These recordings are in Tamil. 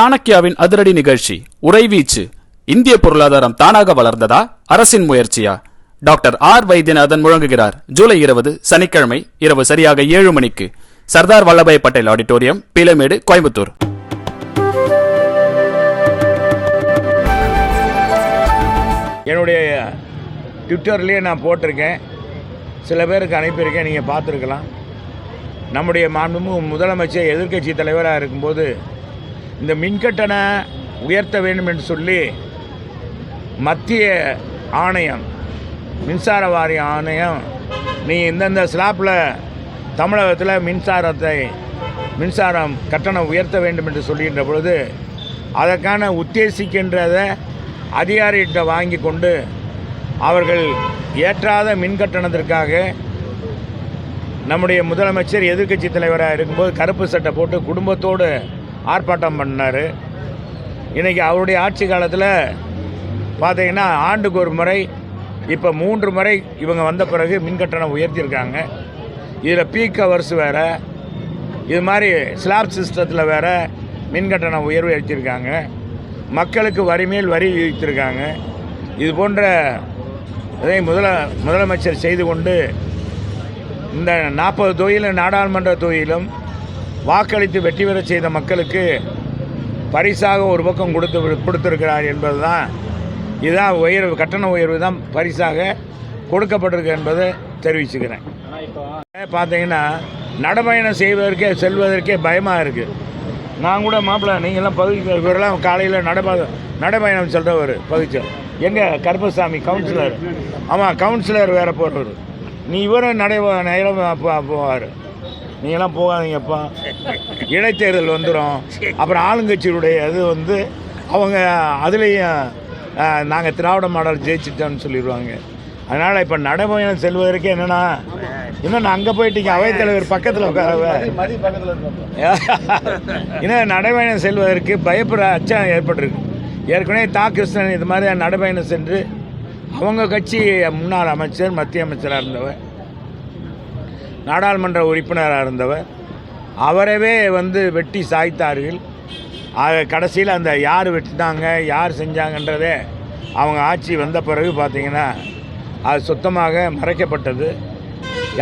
சாணக்கியாவின் அதிரடி நிகழ்ச்சி உறைவீச்சு இந்திய பொருளாதாரம் தானாக வளர்ந்ததா? அரசின் முயற்சியா? டாக்டர் ஆர் வைத்தியநாதன் முழங்குகிறார். ஜூலை இருபது சனிக்கிழமை இரவு சரியாக ஏழு மணிக்கு. சர்தார் வல்லபாய் பட்டேல் ஆடிட்டோரியம் பீலமேடு கோயம்புத்தூர். என்னுடைய ட்விட்டர்லேயே நான் போட்டிருக்கேன். சில பேருக்கு அனுப்பியிருக்கேன் நீங்கள் பார்த்துருக்கலாம். நம்முடைய மாண்புமிகு முதலமைச்சர் எதிர்க்கட்சி தலைவராக இருக்கும்போது இந்த மின்கட்டண உயர்த்த வேண்டும் என்று சொல்லி மத்திய ஆணையம் மின்சார வாரிய ஆணையம் நீ இந்தந்த ஸ்லாப்பில் தமிழகத்தில் மின்சாரத்தை மின்சாரம் கட்டணம் உயர்த்த வேண்டும் என்று சொல்கின்ற பொழுது அதற்கான உத்தேசிக்கின்றதை அதிகாரிகிட்ட வாங்கி கொண்டு அவர்கள் ஏற்றாத மின் கட்டணத்திற்காக நம்முடைய முதலமைச்சர் எதிர்க்கட்சி தலைவராக இருக்கும்போது கருப்பு சட்டை போட்டு குடும்பத்தோடு ஆர்ப்பாட்டம் பண்ணார். இன்றைக்கி அவருடைய ஆட்சி காலத்தில் பார்த்தீங்கன்னா ஆண்டுக்கு ஒரு முறை இப்போ மூன்று முறை இவங்க வந்த பிறகு மின் கட்டணம் உயர்த்தியிருக்காங்க. இதில் பீக் ஹவர்ஸ் வேறு இது மாதிரி ஸ்லாப் சிஸ்டத்தில் வேறு மின் கட்டணம் உயர்வு வச்சிருக்காங்க மக்களுக்கு வரி மேல் வரி விதித்திருக்காங்க. இது போன்ற இதை முதல முதலமைச்சர் செய்து கொண்டு இந்த நாற்பது தொகுதியிலும் நாடாளுமன்ற தொகுதியிலும் வாக்களித்து வெற்றி பெறச் செய்த மக்களுக்கு பரிசாக ஒரு பக்கம் கொடுத்து கொடுத்துருக்கிறார் என்பது தான் இதுதான் உயர்வு கட்டண உயர்வு தான் பரிசாக கொடுக்கப்பட்டிருக்கு என்பதை தெரிவிச்சுக்கிறேன். பார்த்தீங்கன்னா நடைபயணம் செய்வதற்கே செல்வதற்கே பயமாக இருக்குது நான் கூட மாப்பிள்ள நீங்களாம் பகுதி இவரெல்லாம் காலையில் நடப நடைபயணம் சொல்கிறவர் பகுதி எங்கே கருப்பசாமி கவுன்சிலர்? ஆமாம் கவுன்சிலர் வேறு போடுறவர் நீ இவரும் நடை நேரம் போவார். நீங்களாம் போகாதீங்கப்பா. இடைத்தேர்தல் வந்துடும் அப்புறம் ஆளுங்கட்சியுடைய இது வந்து அவங்க அதுலேயும் நாங்கள் திராவிட மாடல் ஜெயிச்சிட்டோம்னு சொல்லிடுவாங்க. அதனால் இப்போ நடைபயணம் செல்வதற்கே என்னென்னா இன்னும் அங்கே போயிட்டீங்க அவைத்தலைவர் பக்கத்தில் உட்காரவ. இன்னும் நடைபயணம் செல்வதற்கு பயப்படுற அச்சம் ஏற்பட்டிருக்கு. ஏற்கனவே தா. கிருஷ்ணன் இது மாதிரி நடைபயணம் சென்று அவங்க கட்சி முன்னாள் அமைச்சர் மத்திய அமைச்சராக இருந்தவர். நாடாளுமன்ற உறுப்பினராக இருந்தவர். அவரவே வந்து வெட்டி சாய்த்தார்கள். ஆக கடைசியில் அந்த யார் வெட்டினாங்க யார் செஞ்சாங்கன்றதே அவங்க ஆட்சி வந்த பிறகு பார்த்திங்கன்னா அது சுத்தமாக மறைக்கப்பட்டது.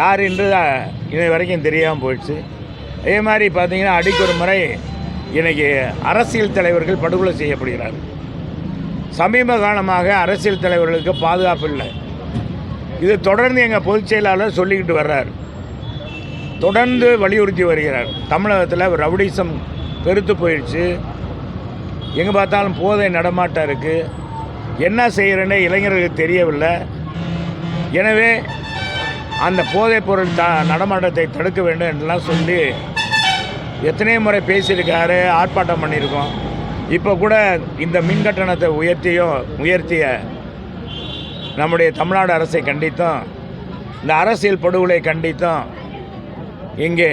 யார் என்று இது வரைக்கும் தெரியாமல் போயிடுச்சு. அதே மாதிரி பார்த்தீங்கன்னா அடிக்கொரு முறை இன்றைக்கி அரசியல் தலைவர்கள் படுகொலை செய்யப்படுகிறார்கள். சமீப காலமாக அரசியல் தலைவர்களுக்கு பாதுகாப்பு இல்லை. இது தொடர்ந்து எங்கள் பொதுச் செயலாளர் சொல்லிக்கிட்டு வர்றார். தொடர்ந்து வலியுறுத்தி வருகிறார். தமிழகத்தில் ரவுடிசம் பெருத்து போயிடுச்சு. எங்கே பார்த்தாலும் போதை நடமாட்டம் இருக்குது என்ன செய்கிறேன்னே இளைஞர்களுக்கு தெரியவில்லை. எனவே அந்த போதைப் பொருள் த நடமாட்டத்தை தடுக்க வேண்டும் என்றெல்லாம் சொல்லி எத்தனையோ முறை பேசியிருக்காரு ஆர்ப்பாட்டம் பண்ணியிருக்கோம். இப்போ கூட இந்த மின் கட்டணத்தை உயர்த்தியும் உயர்த்திய நம்முடைய தமிழ்நாடு அரசை கண்டித்தும் இந்த அரசியல் படுகொலை கண்டித்தும் இங்கே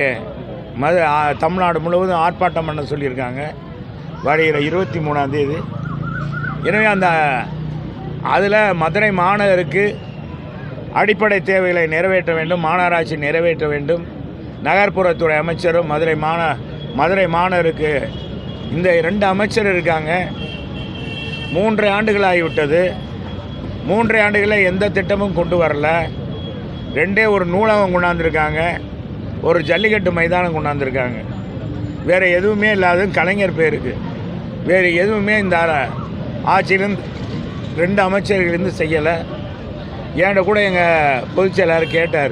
மது தமிழ்நாடு முழுவதும் ஆர்ப்பாட்டம் பண்ண சொல்லியிருக்காங்க. வருகிற இருபத்தி மூணாம் தேதி. எனவே அந்த அதில் மதுரை மாநகருக்கு அடிப்படை தேவைகளை நிறைவேற்ற வேண்டும் மாநகராட்சி நிறைவேற்ற வேண்டும். நகர்ப்புறத்துறை அமைச்சரும் மதுரை மாந மதுரை மாநகருக்கு இந்த ரெண்டு அமைச்சர் இருக்காங்க. மூன்றரை ஆண்டுகள் ஆகிவிட்டது மூன்றரை ஆண்டுகளில் எந்த திட்டமும் கொண்டு வரல. ரெண்டே ஒரு நூலகம் கொண்டாந்துருக்காங்க. ஒரு ஜல்லிக்கட்டு மைதானம் கொண்டாந்துருக்காங்க. வேறு எதுவுமே இல்லாத கலைஞர் பேருக்கு. வேறு எதுவுமே இந்த ஆட்சியிலேருந்து ரெண்டு அமைச்சர்களிருந்து செய்யலை. என்கிட்ட கூட எங்கள் பொதுச் செயலாளர் கேட்டார்.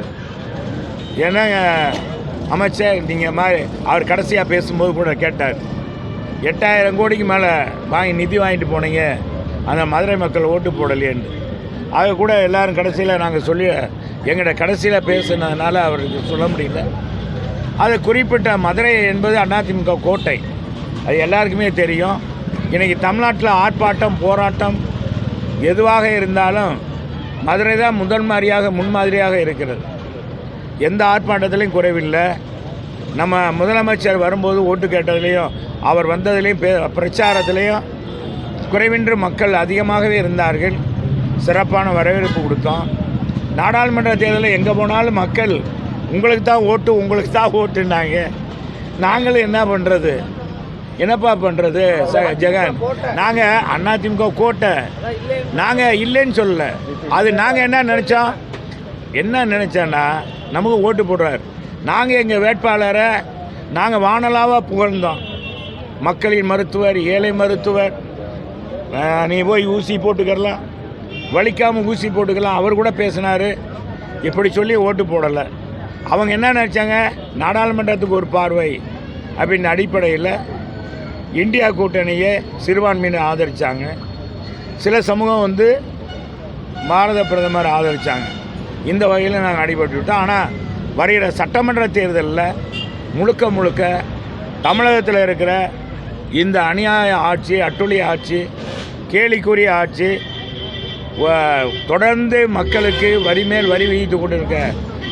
என்னங்க அமைச்சர் நீங்கள் மாதிரி அவர் கடைசியாக பேசும்போது கூட கேட்டார். எட்டாயிரம் கோடிக்கு மேலே வாங்கி நிதி வாங்கிட்டு போனீங்க. அந்த மதுரை மக்கள் ஓட்டு போடலையேன்னு அது கூட எல்லோரும் கடைசியில் நாங்கள் சொல்லி எங்கள்கிட்ட கடைசியில் பேசுனதுனால அவருக்கு சொல்ல முடியல. அது குறிப்பிட்ட மதுரை என்பது அதிமுக கோட்டை. அது எல்லாருக்குமே தெரியும். இன்றைக்கி தமிழ்நாட்டில் ஆர்ப்பாட்டம் போராட்டம் எதுவாக இருந்தாலும் மதுரை தான் முதல் மாதிரியாக முன்மாதிரியாக இருக்கிறது. எந்த ஆர்ப்பாட்டத்திலையும் குறைவில்லை. நம்ம முதலமைச்சர் வரும்போது ஓட்டு கேட்டதுலேயும் அவர் வந்ததுலேயும் பே பிரச்சாரத்துலேயும் குறைவின்றி மக்கள் அதிகமாகவே இருந்தார்கள். சிறப்பான வரவேற்பு கொடுத்தோம். நாடாளுமன்ற தேர்தலில் எங்கே போனாலும் மக்கள் உங்களுக்கு தான் ஓட்டு உங்களுக்கு தான் ஓட்டுனாங்க நாங்களும் என்ன பண்ணுறது என்னப்பா பண்ணுறது ஜெகன்? நாங்கள் அதிமுக கோட்டை. நாங்கள் இல்லைன்னு சொல்லலை. அது நாங்கள் என்ன நினச்சோம்? என்ன நினச்சோன்னா நமக்கு ஓட்டு போடுறார். நாங்கள் எங்கள் வேட்பாளரை நாங்கள் வானலாவாக புகழ்ந்தோம். மக்களின் மருத்துவர் ஏழை மருத்துவர் நீ போய் ஊசி போட்டுக்கலாம் வலிக்காமல் ஊசி போட்டுக்கலாம். அவர் கூட பேசினார். இப்படி சொல்லி ஓட்டு போடலை. அவங்க என்ன நினச்சாங்க? நாடாளுமன்றத்துக்கு ஒரு பார்வை அப்படின்னு அடிப்படையில் இந்தியா கூட்டணியை சிறுபான்மையினர் ஆதரித்தாங்க சில சமூகம் வந்து பாரத பிரதமர் ஆதரித்தாங்க இந்த வகையில் நாங்கள் அடிபட்டு விட்டோம். ஆனால் வருகிற சட்டமன்ற தேர்தலில் முழுக்க முழுக்க தமிழகத்தில் இருக்கிற இந்த அநியாய ஆட்சி அட்டுழி ஆட்சி கேலிக்குரிய ஆட்சி தொடர்ந்து மக்களுக்கு வரி மேல் வரி விதித்து கொண்டிருக்க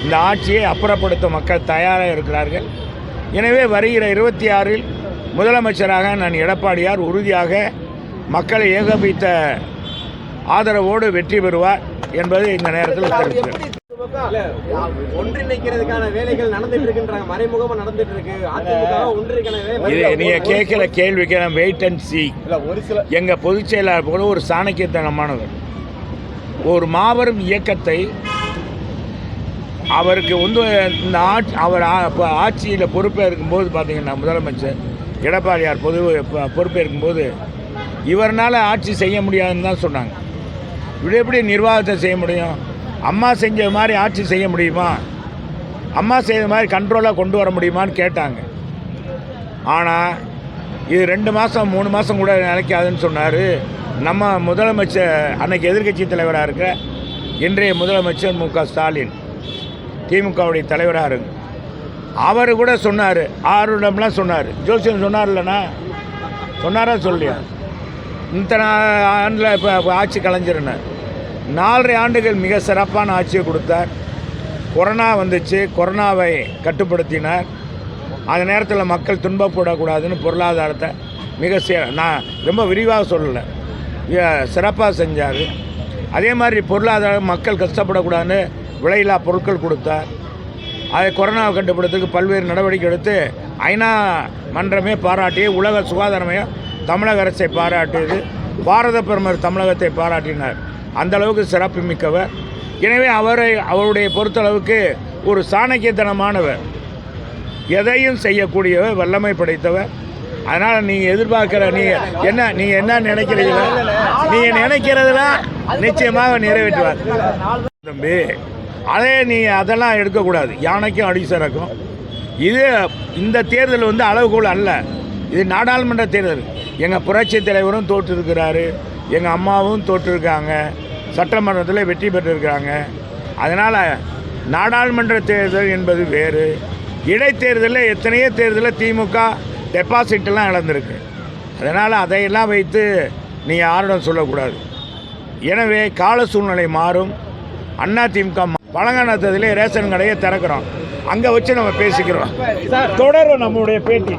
இந்த ஆட்சியை அப்புறப்படுத்த மக்கள் தயாராக இருக்கிறார்கள். எனவே வருகிற இருபத்தி ஆறில் முதலமைச்சராக நான் எடப்பாடியார் உறுதியாக மக்களை ஏகபித்த ஆதரவோடு வெற்றி பெறுவார் என்பது இந்த நேரத்தில் தெரிவிக்கிறேன். நீங்கள் கேட்குற கேள்விக்கு வெயிட் அண்ட் சி எங்கள் பொதுச் செயலாளர் போல ஒரு சாணக்கியத்தனமானவர். ஒரு மாபெரும் இயக்கத்தை அவருக்கு வந்து இந்த ஆட்சி அவர் இப்போ ஆட்சியில் பொறுப்பேற்கும்போது பார்த்தீங்கன்னா முதலமைச்சர் எடப்பாடியார் பொது பொறுப்பேற்கும் போது இவர்னால் ஆட்சி செய்ய முடியாதுன்னு தான் சொன்னாங்க. இப்படி எப்படி நிர்வாகத்தை செய்ய முடியும்? அம்மா செஞ்ச மாதிரி ஆட்சி செய்ய முடியுமா? அம்மா செய்த மாதிரி கண்ட்ரோலாக கொண்டு வர முடியுமான்னு கேட்டாங்க. ஆனால் இது ரெண்டு மாதம் மூணு மாதம் கூட நிலைக்காதுன்னு சொன்னார். நம்ம முதலமைச்சர் அன்னைக்கு எதிர்க்கட்சி தலைவராக இருக்க இன்றைய முதலமைச்சர் மு க ஸ்டாலின் திமுகவுடைய தலைவராக இருங்க. அவர் கூட சொன்னார் ஆறுடம்லாம் சொன்னார். ஜோசியம் சொன்னார் இல்லைனா சொன்னாரா சொல்லியா இத்தனை ஆண்டில் இப்போ ஆட்சி கலைஞர்னார் நாலரை ஆண்டுகள் மிக சிறப்பான ஆட்சியை கொடுத்தார். கொரோனா வந்துச்சு கொரோனாவை கட்டுப்படுத்தினார். அந்த நேரத்தில் மக்கள் துன்பப்படக்கூடாதுன்னு பொருளாதாரத்தை மிக சே நான் ரொம்ப விரிவாக சொல்லலை. சிறப்பாக செஞ்சார். அதே மாதிரி பொருளாதாரம் மக்கள் கஷ்டப்படக்கூடாதுன்னு விலையில்லா பொருட்கள் கொடுத்தார். அதை கொரோனாவை கட்டுப்படுத்துறதுக்கு பல்வேறு நடவடிக்கை எடுத்து ஐநா மன்றமே பாராட்டி உலக சுகாதார மையம் தமிழக அரசை பாராட்டியது பாரத பிரதமர் தமிழகத்தை பாராட்டினார். அந்த அளவுக்கு சிறப்பு மிக்கவர். எனவே அவரை அவருடைய பொறுத்தளவுக்கு ஒரு சாணக்கியத்தனமானவர். எதையும் செய்யக்கூடியவர் வல்லமை படைத்தவர். அதனால் நீங்கள் எதிர்பார்க்குற நீங்கள் என்ன நீங்கள் என்ன நினைக்கிறீங்களோ நீங்கள் நினைக்கிறதெல்லாம் நிச்சயமாக நிறைவேற்றுவார். தம்பி அதே நீ அதெல்லாம் எடுக்கக்கூடாது. யானைக்கும் அடி சிறக்கும் இது இந்த தேர்தல் வந்து அளவுகோல் அல்ல. இது நாடாளுமன்ற தேர்தல். எங்கள் புரட்சி தலைவரும் தோற்றிருக்கிறாரு. எங்கள் அம்மாவும் தோற்றிருக்காங்க. சட்டமன்றத்தில் வெற்றி பெற்றிருக்கிறாங்க. அதனால் நாடாளுமன்ற தேர்தல் என்பது வேறு. இடைத்தேர்தலில் எத்தனையோ தேர்தலில் திமுக டெபாசிட்லாம் இழந்திருக்கு. அதனால் அதையெல்லாம் வைத்து நீ யாரிடம் சொல்லக்கூடாது. எனவே கால சூழ்நிலை மாறும். அண்ணா திமுக பழங்கானத்திலே ரேஷன் கடையை திறக்கிறோம். அங்கே வச்சு நம்ம பேசிக்கிறோம். தொடரும் நம்மளுடைய பேட்டி.